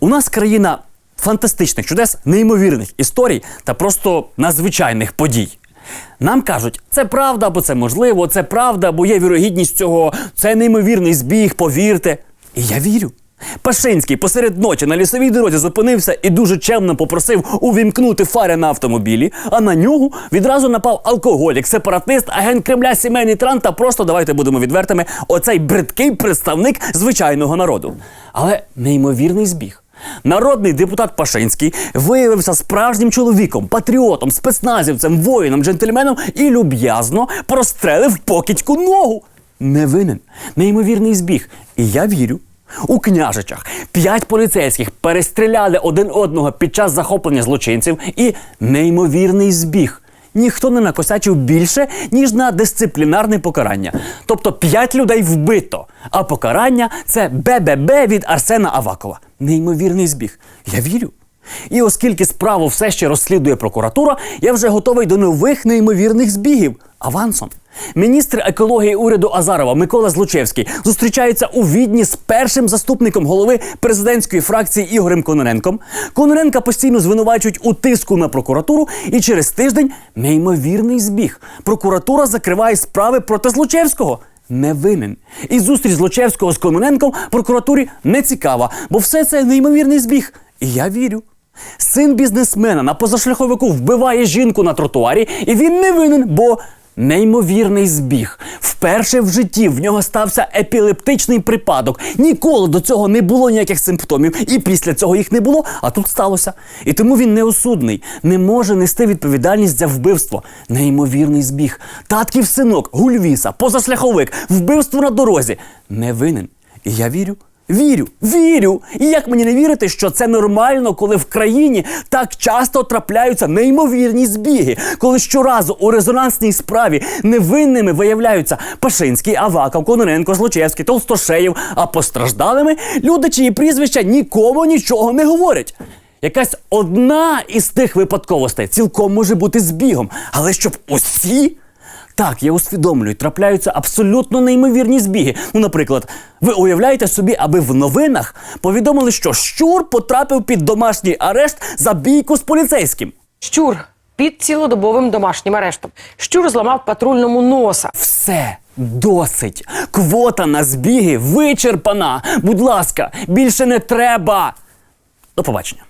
У нас країна фантастичних чудес, неймовірних історій та просто надзвичайних подій. Нам кажуть, це правда або це можливо, це правда, або є вірогідність цього, це неймовірний збіг, повірте. І я вірю. Пашинський посеред ночі на лісовій дорозі зупинився і дуже чемно попросив увімкнути фари на автомобілі, а на нього відразу напав алкоголік, сепаратист, агент Кремля, сімейний тран та просто давайте будемо відвертими. Оцей бридкий представник звичайного народу. Але неймовірний збіг. Народний депутат Пашинський виявився справжнім чоловіком, патріотом, спецназівцем, воїном, джентльменом і люб'язно прострелив покидьку ногу. Не винен. Неймовірний збіг. І я вірю. У княжичах п'ять поліцейських перестріляли один одного під час захоплення злочинців і неймовірний збіг. Ніхто не накосячив більше, ніж на дисциплінарне покарання. Тобто п'ять людей вбито, а покарання це БББ від Арсена Авакова. Неймовірний збіг. Я вірю. І оскільки справу все ще розслідує прокуратура, я вже готовий до нових неймовірних збігів авансом. Міністр екології уряду Азарова Микола Злучевський зустрічається у відні з першим заступником голови президентської фракції Ігорем Кононенком. Кононенка постійно звинувачують у тиску на прокуратуру, і через тиждень неймовірний збіг. Прокуратура закриває справи проти Злучевського. Не винен. І зустріч Злочевського з Кононенком прокуратурі не цікава, бо все це неймовірний збіг. І я вірю. Син бізнесмена на позашляховику вбиває жінку на тротуарі, і він не винен, бо неймовірний збіг. Вперше в житті в нього стався епілептичний припадок. Ніколи до цього не було ніяких симптомів, і після цього їх не було, а тут сталося. І тому він неосудний, не може нести відповідальність за вбивство. Неймовірний збіг. Татків синок, гульвіса, позашляховик, вбивство на дорозі. Не винен. І я вірю. Вірю, вірю. І як мені не вірити, що це нормально, коли в країні так часто трапляються неймовірні збіги, коли щоразу у резонансній справі невинними виявляються Пашинський, Аваков, Кононенко, Злочевський, Толстошеєв, а постраждалими люди, чиї прізвища нікому нічого не говорять. Якась одна із тих випадковостей цілком може бути збігом, але щоб усі. Так, я усвідомлюю, трапляються абсолютно неймовірні збіги. Ну, наприклад, ви уявляєте собі, аби в новинах повідомили, що щур потрапив під домашній арешт за бійку з поліцейським. Щур під цілодобовим домашнім арештом. Щур зламав патрульному носа. Все. Досить. Квота на збіги вичерпана. Будь ласка, більше не треба. До побачення.